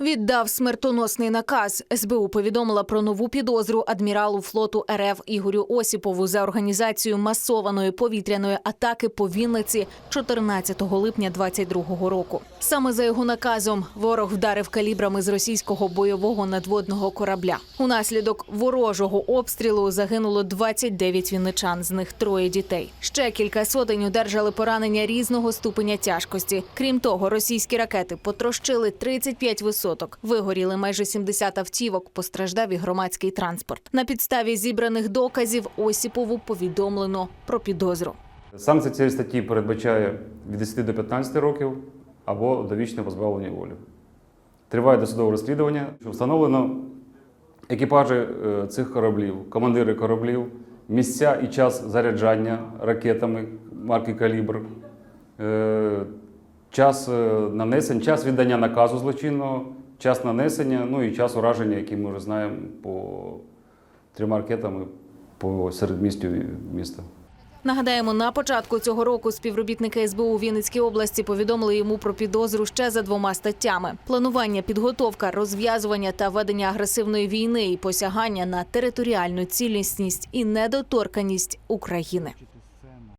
Віддав смертоносний наказ. СБУ повідомила про нову підозру адміралу флоту РФ Ігорю Осіпову за організацію масованої повітряної атаки по Вінниці 14 липня 22 року. Саме за його наказом ворог вдарив калібрами з російського бойового надводного корабля. Унаслідок ворожого обстрілу загинуло 29 вінничан, з них троє дітей. Ще кілька сотень одержали поранення різного ступеня тяжкості. Крім того, російські ракети потрощили 35 висоток, вигоріли майже 70 автівок, постраждав і громадський транспорт. На підставі зібраних доказів Осіпову повідомлено про підозру. Санкція цієї статті передбачає від 10 до 15 років або довічне позбавлення волі. Триває досудове розслідування. Встановлено екіпажі е, цих кораблів, командири кораблів, місця і час заряджання ракетами марки Калібр, е, час е, нанесення, час віддання наказу злочинного, час нанесення, ну і час ураження, який ми вже знаємо по трьома ракетами по середмістю міста. Нагадаємо, на початку цього року співробітники СБУ у Вінницькій області повідомили йому про підозру ще за двома статтями: планування, підготовка, розв'язування та ведення агресивної війни і посягання на територіальну цілісність і недоторканість України.